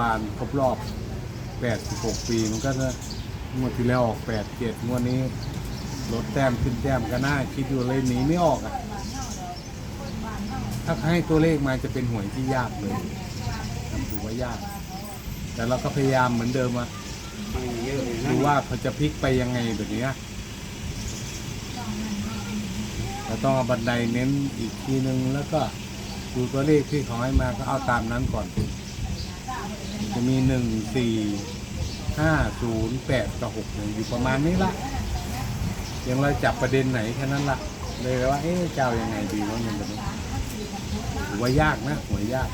บานครบรอบ 86 ปีมันก็จะงวดที่แล้วออก 87งวดนี้ลดแต้มขึ้นแต้มก็น่าคิดอยู่เลยหนีไม่ออกอะถ้าให้ตัวเลขมาจะเป็นหวยที่ยากเลยทำถือว่ายาก แต่เราก็พยายามเหมือนเดิมอะไม่เยอะดูว่าเขาจะพลิกไปยังไงแบบนี้เราต้องเอาบันไดเน้นอีกทีนึงแล้วก็ดูตัวเลขที่เขาให้มาก็เอาตามนั้นก่อน มีหนึ่งสี่ห้าศูนย์แปดกับหกเนี่ยอยู่ประมาณนี้ละยังเราจับประเด็นไหนแค่นั้นละเลยว่าเอ๊ะจะเอายังไงดีว่าเงินแบบนี้ถือว่ายากนะหวยยาก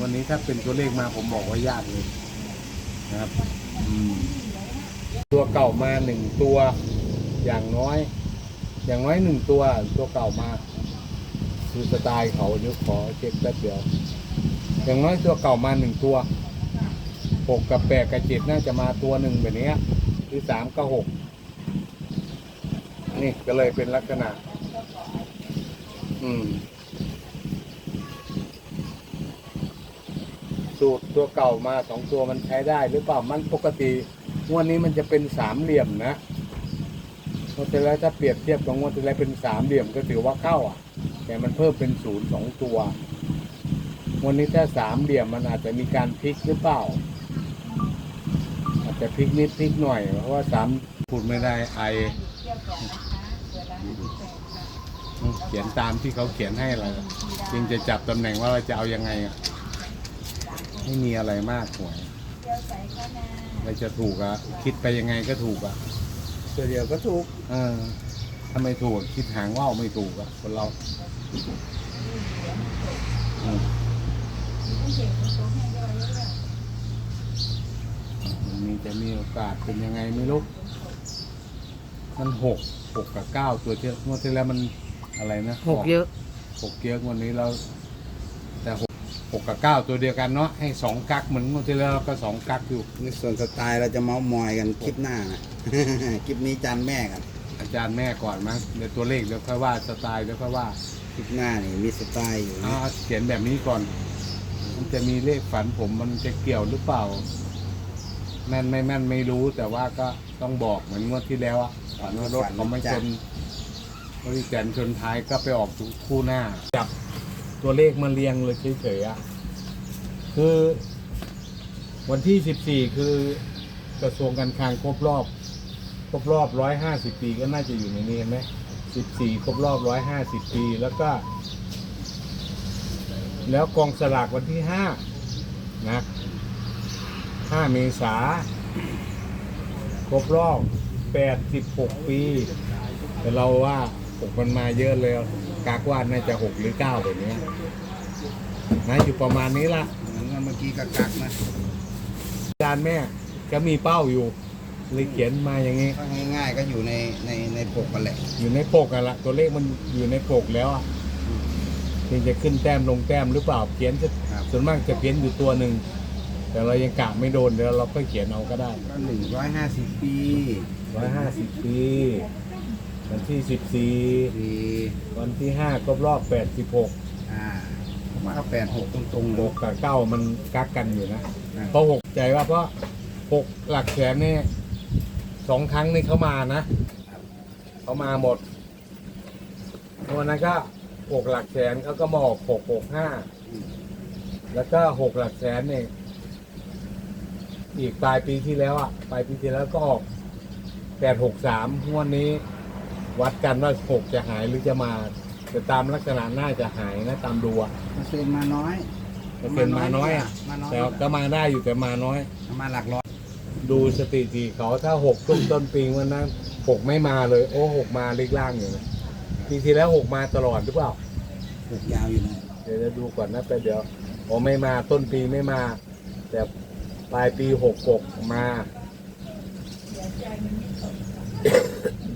วันนี้ถ้าเป็นตัวเลขมาผมบอกว่ายากเลยนะครับตัวเก่ามาหนึ่งตัวอย่างน้อย อย่างน้อยหนึ่งตัวตัวเก่ามาคือสไตล์เขาเดี๋ยวขอเช็คแป๊บเดียวอย่างน้อยตัวเก่ามาหนึ่งตัว หกกับแปดกับเจ็ดน่าจะมาตัวหนึ่งแบบนี้ยหรือสามกับหกนี่ก็เลยเป็นลักษณะ อืม สูตรตัวเก่ามาสองตัวมันใช้ได้หรือเปล่ามันปกติงวดนี้มันจะเป็นสามเหลี่ยมนะงวดที่แล้วถ้าเปรียบเทียบกับงวดที่แล้วเป็นสามเหลี่ยมก็ถือว่าเข้าอะ แต่มันเพิ่มเป็นศูนย์สองตัววันนี้ถ้าสามเหลี่ยมมันอาจจะมีการพลิกหรือเปล่า จจะพลิกนิดพลิกหน่อย เพราะว่าสามพูดไม่ได้ไอเขียนตามที่เขาเขียนให้เราจึงจะจับตำแหน่งว่าเราจะเอายังไงอะไม่มีอะไรมากหวยเราจะถูกอะคิดไปยังไงก็ถูกอะตัวเดียวก็ถูก เออถ้าไม่ถูกคิดหางว่าวไม่ถูกอะคนเราอืม มันมีจะมีโอกาสเป็นยังไงไม่รู้มันหกหกกับเก้าตัวเที่ยวงวดที่แล้วมันอะไรนะหกเยอะหกเยอะวันนี้เรา แต่หกหกกับเก้าตัวเดียวกันเนาะให้สองกักเหมือนงวดที่แล้วเราก็สองกักอยู่ ในส่วนสไตล์เราจะเมาส์มอยกันคลิปหน้านะ คลิปนี้จานแม่กันอาจารย์แม่ก่อนมั้งเดี๋ยวตัวเลขเดี๋ยวค่อยว่าสไตล์เดี๋ยวค่อยว่าคลิปหน้านี่มีสไตล์อยู่เอานะเขียนแบบนี้ก่อน มันจะมีเลขฝันผมมันจะเกี่ยวหรือเปล่า แม่นไม่แม่นไม่รู้แต่ว่าก็ต้องบอกเหมือนงวดที่แล้วอะฝันว่ารถเขาไม่ชนบริแกนชนท้ายก็ไปออกทุกคู่หน้า จับตัวเลขมาเรียงเลยเฉยๆอะคือ วันที่สิบสี่คือกระทรวงการคลังครบรอบ ครบรอบร้อยห้าสิบปีก็น่าจะอยู่ในนี้เห็นไหมสิบสี่ครบรอบร้อยห้าสิบปีแล้วก็ แล้วกองสลากวันที่ห้านะ ห้าเมษาครบรอบแปดสิบหกปี แต่เราว่าหกมันมาเยอะเลยกากว่าน่าจะหกหรือเก้าแบบนี้นะอยู่ประมาณนี้ละเหมือนกันเมื่อกี้ก็กักนะอาจารย์แม่ก็มีเป้าอยู่ เลยเขียนมาอย่างนี้ ถ้าง่ายๆก็อยู่ในในในปกกันแหละอยู่ในปกอะละตัวเลขมันอยู่ในปกแล้วอะเพียงจะขึ้นแต้มลงแต้มหรือเปล่าเขียนจะครับส่วนมากจะเขียนอยู่ตัวหนึ่ง แต่เรายังกะไม่โดนเดี๋ยวเราก็เขียนเอาก็ได้ก็หนึ่งร้อยห้าสิบปีร้อยห้าสิบปีวันที่สิบสี่ปีวันที่ห้าครบรอบแปดสิบหกอ่าผมว่าเอาแปดหกตรงๆเลหยกกับเก้ามันกักกันอยู่นะอ่าเพราะหกใจว่าเพราะหกหลักแสนเนี่ยสองครั้งนี่เขามานะเขามาหมดวันนั้นก็หกหลักแสนเขาก็มาออกหกหกห้าแล้วก็หกหลักแสนเนี่ย อีกปลายปีที่แล้วอะปลายปีที่แล้วก็ออกแปดหกสามงวดนี้ วัดกันว่าหกจะหายหรือจะมาแต่ตามลักษณะน่าจะหายนะตามดูอะเปอร์เซ็นต์มาน้อยเปอร์เซ็นต์มาน้อยอะมาน้อยแต่ก็มาได้อยู่แต่มาน้อย มาหลักร้อย ดูสถิติเขาถ้าหกต้นต้นปีวันนั้นหกไม่มาเลย โอ้หกมาเล็กล่างอยู่นะปีที่แล้วหกมาตลอดหรือเปล่าปกยาวอยู่นะเดี๋ยวจะดูก่อนนะแต่เดี๋ยวโอ้ไม่มาต้นปีไม่มา แต่ ปลายปีหกหกมา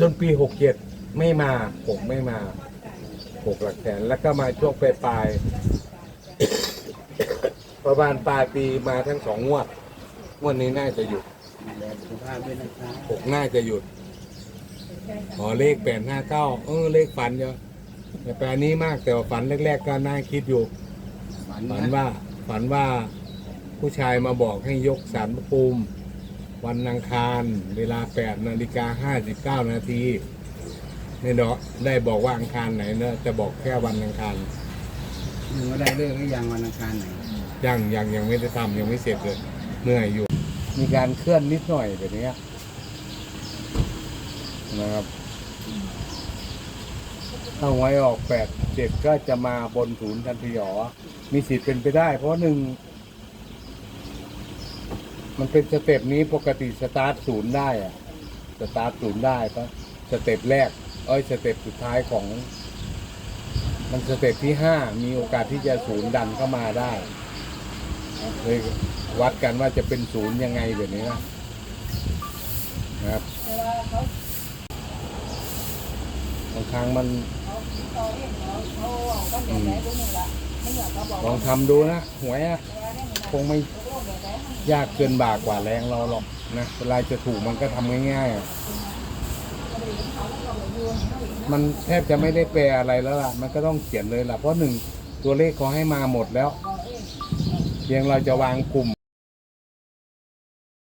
ต้นปีหกเจ็ดไม่มาหกไม่มาหกหลักแสนแล้วก็มาช่วงปลายปลายประมาณปลายปีมาทั้งสองงวดงวดนี้น่าจะหยุดหกน่าจะหยุดอ๋อเลขแปดห้าเก้าเออเลขฝันเยอะแต่แปลนี้มากแต่ว่าฝันแรก ๆ ก็น่าคิดอยู่ ฝันว่าฝันว่า ผู้ชายมาบอกให้ยกสารพระภูมิ วันอังคาร เวลา8นาฬิกา59 นาทีไม่เนาะได้บอกว่าอังคารไหนเนอะจะบอกแค่วันอังคารหนึ่งว่าได้เลิกหรือยังวันอังคารไหนยังยังยังไม่ได้ทำยังไม่เสร็จเลยเหนื่อยอยู่ มีการเคลื่อนนิดหน่อยแบบนี้นะครับถ้าหวยออกแปดเจ็ดก็จะมาบนศูนย์ทันทีหรอมีสิทธิ์เป็นไปได้ เพราะหนึ่ง มันเป็นสเต็ปนี้ปกติสตาร์ทศูนย์ได้อะสตาร์ทศูนย์ได้ปะสเต็ปแรก เอ้ยสเต็ปสุดท้ายของ มันสเต็ปที่ห้ามีโอกาสที่จะศูนย์ดันเข้ามาได้เลยวัดกันว่าจะเป็นศูนย์ยังไงแบบนี้นะนะครับบางครั้งมันลองทำดูนะหวยอะคงไม่ ยากเกินบากกว่าแรงเราหรอกนะเวลาจะถูกมันก็ทำง่ายๆอะมันแทบจะไม่ได้แปลอะไรแล้วล่ะ มันก็ต้องเขียนเลยล่ะ เพราะหนึ่งตัวเลขเขาให้มาหมดแล้ว เพียงเราจะวางกลุ่ม